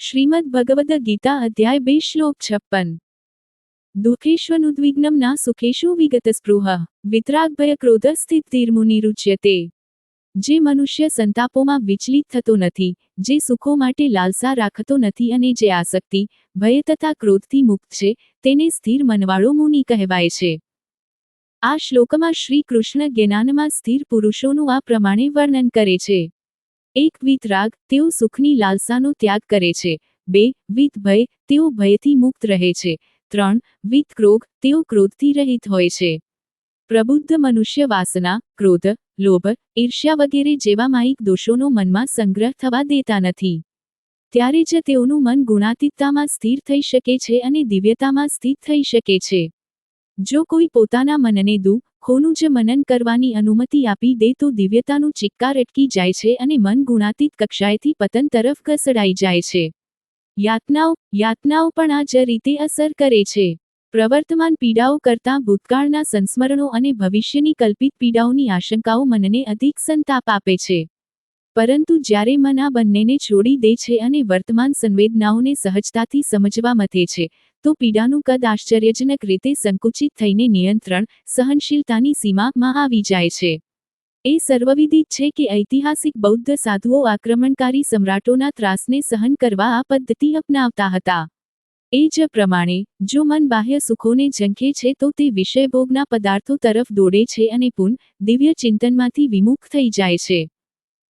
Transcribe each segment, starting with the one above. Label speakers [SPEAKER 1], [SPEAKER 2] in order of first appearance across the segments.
[SPEAKER 1] શ્રીમદ ભગવદ ગીતા અધ્યાય બે શ્લોક છપ્પન. દુઃખેષ્વનુદ્વિગ્નમ ના સુખેશુ વિગત સ્પૃહ વિતરાગભય ક્રોધ સ્થિત તીર્મુની રૂચ્યતે. જે મનુષ્ય સંતાપોમાં વિચલિત થતો નથી, જે સુખો માટે લાલસા રાખતો નથી અને જે આસક્તિ, ભય તથા ક્રોધથી મુક્ત છે, તેને સ્થિર મનવાળો મુનિ કહેવાય છે. આ શ્લોકમાં શ્રી કૃષ્ણ જ્ઞાનમાં સ્થિર પુરુષોનું આ પ્રમાણે વર્ણન કરે છે. એક વિતરાગ તેઓ સુખની લાલસાનો ત્યાગ કરે છે. બે, વિત ભય તેઓ ભયથી મુક્ત રહે છે. ત્રણ, વિત ક્રોધ તેઓ ક્રોધથી રહિત હોય છે. પ્રબુદ્ધ મનુષ્ય વાસના, ક્રોધ, લોભ, ઈર્ષ્યા વગેરે જેવા માહિક દોષોનો મનમાં સંગ્રહ થવા દેતા નથી. ત્યારે જ તેઓનું મન ગુણાતીતતામાં સ્થિર થઈ શકે છે અને દિવ્યતામાં સ્થિત થઈ શકે છે. જો કોઈ પોતાના મનને દુઃખોનું જ મનન કરવાની અનુમતિ આપી દે તો દિવ્યતાનું ચિક્કાર અટકી જાય છે અને મન ગુણાતીત કક્ષાએથી પતન તરફ ઘસડાઈ જાય છે. યાતનાઓ યાતનાઓ પણ આ જ રીતે અસર કરે છે. પ્રવર્તમાન પીડાઓ કરતાં ભૂતકાળના સંસ્મરણો અને ભવિષ્યની કલ્પિત પીડાઓની આશંકાઓ મનને અધિક સંતાપ આપે છે. પરંતુ જ્યારે મન આ બંનેને છોડી દે છે અને વર્તમાન સંવેદનાઓને સહજતાથી સમજવા મથે છે તો પીડાનું કદ આશ્ચર્યજનક રીતે સંકુચિત થઈને નિયંત્રણ સહનશીલતાની સીમામાં આવી જાય છે. એ સર્વવિદિત છે કે ઐતિહાસિક બૌદ્ધ સાધુઓ આક્રમણકારી સમ્રાટોના ત્રાસને સહન કરવા આ પદ્ધતિ અપનાવતા હતા. એ જ પ્રમાણે, જો મન બાહ્ય સુખોને ઝંખે છે તો તે વિષયભોગના પદાર્થો તરફ દોડે છે અને પુન દિવ્ય ચિંતનમાંથી વિમુખ થઈ જાય છે.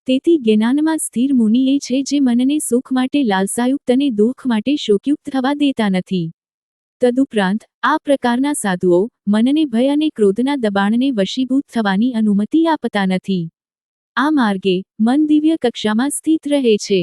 [SPEAKER 1] તેથી જ્ઞાનમાં સ્થિર મુનિ એ છે જે મનને સુખ માટે લાલસાયુક્ત અને દુઃખ માટે શોકયુક્ત થવા દેતા નથી. તદુપરાંત, આ પ્રકારના સાધુઓ મનને ભય અને ક્રોધના દબાણને વશીભૂત થવાની અનુમતિ આપતા નથી. આ માર્ગે મન દિવ્ય કક્ષામાં સ્થિત રહે છે.